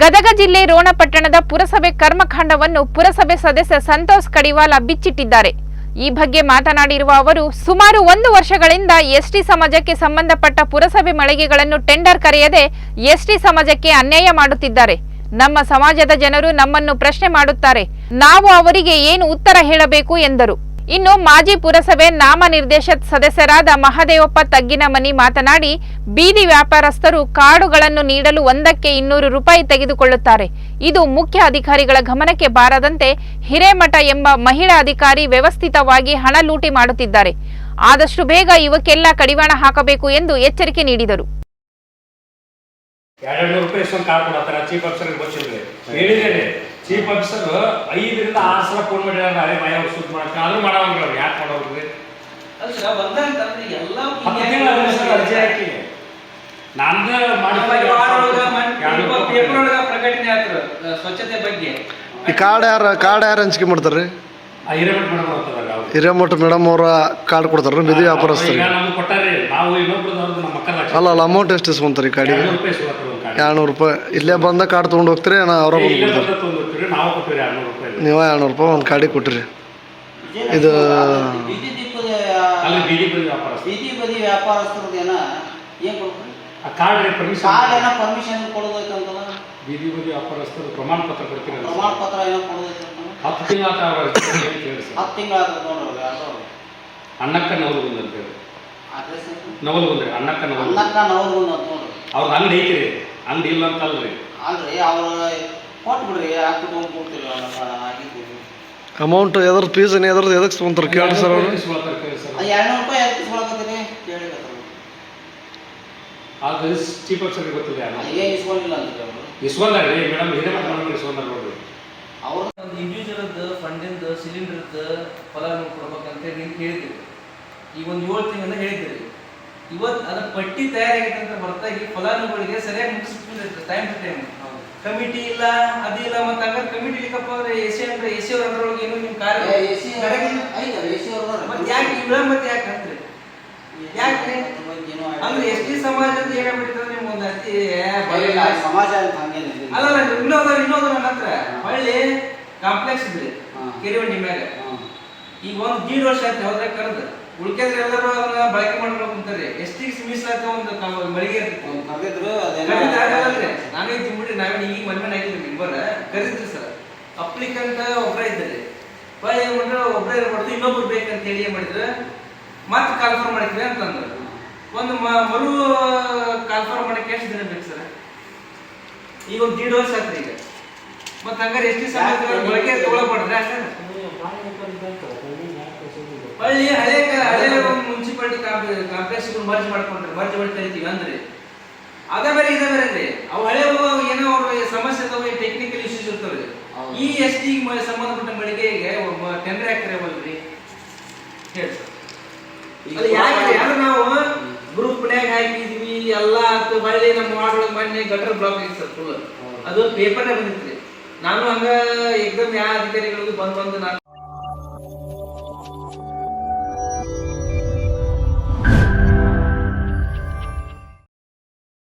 ಗದಗ ಜಿಲ್ಲೆ ರೋಣಪಟ್ಟಣದ ಪುರಸಭೆ ಕರ್ಮಕಾಂಡವನ್ನು ಪುರಸಭೆ ಸದಸ್ಯ ಸಂತೋಷ್ ಕಡಿವಾಲ ಬಿಚ್ಚಿಟ್ಟಿದ್ದಾರೆ. ಈ ಬಗ್ಗೆ ಮಾತನಾಡಿರುವ ಅವರು, ಸುಮಾರು ಒಂದು ವರ್ಷಗಳಿಂದ ಎಸ್ಟಿ ಸಮಾಜಕ್ಕೆ ಸಂಬಂಧಪಟ್ಟ ಪುರಸಭೆ ಮಳಿಗೆಗಳನ್ನು ಟೆಂಡರ್ ಕರೆಯದೆ ಎಸ್ಟಿ ಸಮಾಜಕ್ಕೆ ಅನ್ಯಾಯ ಮಾಡುತ್ತಿದ್ದಾರೆ. ನಮ್ಮ ಸಮಾಜದ ಜನರು ನಮ್ಮನ್ನು ಪ್ರಶ್ನೆ ಮಾಡುತ್ತಾರೆ. ನಾವು ಅವರಿಗೆ ಏನು ಉತ್ತರ ಹೇಳಬೇಕು ಎಂದರು. ಇನ್ನು ಮಾಜಿ ಪುರಸಭೆ ನಾಮನಿರ್ದೇಶಕ ಸದಸ್ಯರಾದ ಮಹದೇವಪ್ಪ ತಗ್ಗಿನಮನಿ ಮಾತನಾಡಿ, ಬೀದಿ ವ್ಯಾಪಾರಸ್ಥರು ಕಾರ್ಡುಗಳನ್ನು ನೀಡಲು ಒಂದಕ್ಕೆ ಇನ್ನೂರು ರೂಪಾಯಿ ತೆಗೆದುಕೊಳ್ಳುತ್ತಾರೆ. ಇದು ಮುಖ್ಯ ಅಧಿಕಾರಿಗಳ ಗಮನಕ್ಕೆ ಬಾರದಂತೆ ಹಿರೇಮಠ ಎಂಬ ಮಹಿಳಾ ಅಧಿಕಾರಿ ವ್ಯವಸ್ಥಿತವಾಗಿ ಹಣ ಲೂಟಿ ಮಾಡುತ್ತಿದ್ದಾರೆ. ಆದಷ್ಟು ಬೇಗ ಇವಕ್ಕೆಲ್ಲ ಕಡಿವಾಣ ಹಾಕಬೇಕು ಎಂದು ಎಚ್ಚರಿಕೆ ನೀಡಿದರು. ರೂಪಾಯಿ ಚೀಫ್ ಆಫೀಸರ್ ಐದರಿಂದ ಆರು ಸಲ ಫೋನ್ ಮಾಡಿ ಅರೆ ಮಯ ಸುತ್ತ ಮಾಡಕ್ಕೆ ಆದ್ರೂ ಮಾಡವ್ರಿ ಅವ್ರು ಯಾಕೆ ಹತ್ತು ತಿಂಗಳ ಅರ್ಜಿ ಹಾಕಿ. ನಂದು ಪ್ರಕಟಣೆ ಸ್ವಚ್ಛತೆ ಬಗ್ಗೆ. ಈ ಕಾರ್ಡ್ ಯಾರು ಕಾರ್ಡ್ ಯಾರು ಹಂಚಿಕೆ ಮಾಡ್ತಾರೆ ಹಿರೇಮಠ ಮೇಡಮ್ ಅವ್ರು ಅವರ. ಕಾರ್ಡ್ ಕೊಡ್ತಾರೆ ನಿಧಿ ವ್ಯಾಪಾರಸ್ಥರಿಗೆ ಅಲ್ಲ ಅಲ್ಲ ಅಮೌಂಟ್ ಎಷ್ಟು ಇಸ್ಕೊಂತಾರೆ ಈ ಕಾರ್ಡಿಗೆ ಎರಡ್ನೂರು ರೂಪಾಯಿ. ಇಲ್ಲೇ ಬಂದ ಕಾರ್ಡ್ ತೊಗೊಂಡು ಹೋಗ್ತೀರಿ ನಾ ಅವರ ಬಂದು ಕೊಡ್ತಾರೆ ಬಂದ ನಾವು ಎರಡ್ನೂರು ರೂಪಾಯಿ ಒಂದು ಕಾರ್ಡಿಗೆ ಕೊಟ್ಟಿರಿ. ಇದು ಬೀದಿ ಅಣ್ಣಕ್ಕ ಬೀದಿ ಬೀದಿ ಬೀದಿ ಬದಿ ಪರ್ಮಿಷನ್ ಕೊಡೋದೈತಂತಲ್ಲ. ಬೀದಿ ಬೀದಿ ವ್ಯಾಪಾರಸ್ಥರು ಪ್ರಮಾಣ ಪತ್ರ ಕೊಡ್ತೀರಲ್ಲ ಪ್ರಮಾಣ ಪತ್ರ ಏನೋ ಕೊಡೋದೈತಂತಲ್ಲ. ಹತ್ತು ತಿಂಗಳ ಹತ್ತು ಅಣ್ಣಕ್ಕ ನವಲು ಬಂದ್ ಅಂತ ಹೇಳಿ. ಅಡ್ರೆಸ್ ನವಲು ಬಂದ್ರಿ ಅಣ್ಣಕ್ಕ ನವಲು ಅನ್ನಕ್ಕ ನವ್ರು ಅಂತ ನೋಡ್ರಿ. ಅವ್ರದ್ದು ಅಂಗಡಿ ಐತ್ರಿ. ಅಂಗಡಿ ಇಲ್ಲ ಅಂತ ಅಲ್ರಿ. ಅವ್ರ ಕೊಟ್ಟು ಬಿಡ್ರಿ ಹಾಕಿ ತೊಗೊಂಡು ಕೊಡ್ತೀರಿ ಆಗಿದ್ದೀವಿ. ಅಮೌಂಟ್ ಎದ್ರ ಫೀಸ್ ಏನು ಎದ್ರದ್ದು ಎದಕ್ಕೆ ತೊಗೊಂತಾರೆ ಕೇಳಿ ಸರ್ ಅವರು? ಇಸ್ಕೊಳ್ತಾರೆ ಕೇಳಿ ಸರ್ ಎರಡ್ನೂರು ರೂಪಾಯಿ ಎದಕ್ಕೆ ಇಸ್ಕೊಳಕತ್ತೀನಿ ಕೇಳಿ ಅದು ಚೀಪ್ ಆಪ್ಷನ್ ಗೊತ್ತಿಲ್ಲ ಏನು ಇಸ್ಕೊಂಡಿಲ್ಲ ಅಂತ ಅವರು ಇಸ್ಕೊಂಡಾರ್ರಿ ಮೇಡಮ್ ಮೇಡಮ್ ಇಸ್ಕೊಂಡಾರ ನೋಡ್ರಿ. ಅವ್ರ ಒಂದು ಇಂಡಿವಿಜುವಲ್ದು ಫಂಡಿಂದ ಸಿಲಿಂಡರ್ದು ಫಲಾನು ಕೊಡ್ಬೇಕಂತ ನೀವು ಹೇಳಿದ್ರಿ ಈ ಒಂದು ಏಳು ತಿಂಗಳನ್ನ ಹೇಳಿದ್ರಿ ಇವತ್ತು ಅದ್ರ ಪಟ್ಟಿ ತಯಾರಾಗೈತೆ ಅಂತ ಬರ್ತಾ ಈ ಫಲಾನುಭವಿಗಳಿಗೆ ಸರಿಯಾಗಿ ಮುಗಿಸ್ಬಿಟ್ಟಿರ್ತದೆ ಟೈಮ್ ಟು ಟೈಮ್ ಕಮಿಟಿ ಇಲ್ಲ ಅದಿಲ್ಲ ಮತ್ತೆ ಹಂಗಾರೆ ಕಮಿಟಿ ಇಲ್ಲಪ್ಪ ಅಂದ್ರೆ ಎಸಿ ಅಂದ್ರೆ ಎಸಿ ಅವ್ರ ಅದ್ರೊಳಗೆ ಏನು ನಿಮ್ ಕಾರ್ಯ? ಮತ್ತೆ ಯಾಕೆ ಇಲ್ಲ ವಿಳಂಬತೆ ಯಾಕೆ ಅಂತ್ರಿ? ಯಾಕೆ? ಅಂದ್ರೆ ಎಸ್ ಟಿ ಅಂತ ಏನಾಗ್ಬಿಟ್ಟಿದ್ರೆ ನಿಮ್ಗೆ ಒಂದು ಅತಿ ಸಮಾಜ ಅಂತ ಹಂಗೇನಿಲ್ಲ ಅಲ್ಲ ಇನ್ನೊಂದು ಇನ್ನೊಂದು ನನ್ನ ಹತ್ರ ಹೊಳ್ಳಿ ಕಾಂಪ್ಲೆಕ್ಸ್ ಇದ್ರಿ. ಕೆರೆವಂಡಿ ಮ್ಯಾಗ. ಈಗ ಒಂದ್ ದೀಡ್ ವರ್ಷ ಆಯ್ತು ಹೋದ್ರೆ ಕರೆದು ಉಳ್ಕೆದ್ರೆ ಎಲ್ಲರೂ ಅದನ್ನ ಬಳಕೆ ಮಾಡ್ಕೊಂಡು ಅಂತಾರೆ ಕ- ಮಳಿಗೆ ಕರೆದಿದ್ರು ನಾನು ಕರೆದಿದ್ದು ಆಗಲ್ಲಲ್ರಿ ನಾವೇ ತಿಂಬಿಡಿ ನಾವೇ ಈಗ ಮನೆ ಮನೆ ಆಗಿದ್ರಿ ಮೆಂಬರ್ ಕರೆದಿದ್ರಿ ಸರ್. ಅಪ್ಲಿಕಂತ ಒಬ್ಬರ ಇದ್ದಾರೆ. ಹೊಳ್ಳಿ ಏನು ಮಾಡ್ರು ಒಬ್ಬರೇ ಇರಬಾರ್ದು ಇನ್ನೊಬ್ರು ಬೇಕಂತ ಹೇಳಿ ಏನು ಮಾಡಿದ್ರು ಮತ್ತೆ ಕಾಲ್ಫಾರ್ಮ್ ಮಾಡಿದ್ವಿ ಅಂತಂದ್ರು. ಒಂದು ಮ- ಮರು ಕಾಲ್ಫಾರ್ಮ್ ಮಾಡಕ್ಕೆ ಎಷ್ಟು ದಿನ ಬೇಕು ಸರ್. ಈಗ ಒಂದು ದೀಡ್ ವರ್ಷ ಆತ್ರಿ ಈಗ. ಮತ್ತೆ ಹಂಗಾರೆ ಎಷ್ಟು ಸಮಾಜ ಬಳಕೆ ತಗೊಳಬಾರ್ದ್ರೆ ಹಂಗಾರೆ ಹಳ್ಳಿ ಹಳೆ ಕ- ಹಳೆ ಒಂದು ಮುನ್ಸಿಪಾಲಿಟಿ ಕಾಂಪ್ಲೆಕ್ಸ್ ಮರ್ಜ್ ಮಾಡ್ಕೊಂಡ್ರೆ ಮರ್ಜ್ ಮಾಡಿ ತರಿತೀವಿ ಅಂದ್ರೆ ಅದ ಬೇರೆ ಇದ ಬೇರೆ ಅಂದ್ರೆ ಅವು ಹಳೆ ಏನೋ ಅವ್ರ ಸಮಸ್ಯೆ ಅದಾವ ಟೆಕ್ನಿಕಲ್ ಇಶ್ಯೂಸ್ ಇರ್ತವೆ. ಈ ಎಸ್ ಟಿ ಸಂಬಂಧಪಟ್ಟ ಮಳಿಗೆಗೆ ಟೆಂಡರ್ ಹಾಕಿರವಲ್ರಿ ಹೇಳಿ. ಸರ್ ಯಾಕೆ ಅಂದ್ರೆ ನಾವು? ಗ್ರೂಪ್ ನ್ಯಾಗ ಹಾಕಿದ್ವಿ ಎಲ್ಲ ಆತು ಬಳ್ಳಿ ನಮ್ಮ ವಾರ್ಡ್ ಒಳಗೆ ಮೊನ್ನೆ ಗಟರ್ ಬ್ಲಾಕ್ ಆಗಿ ಸರ್ ಫುಲ್ ಅದು ಪೇಪರ್ನಾಗ ಬಂದಿತ್ತು ನಾನು ಹಂಗ ಎಕ್ಸಾಮ್ ಯಾವ ಅಧಿಕಾರಿಗಳಿಗೂ ಬಂದ್ ಬಂದು ನಾನು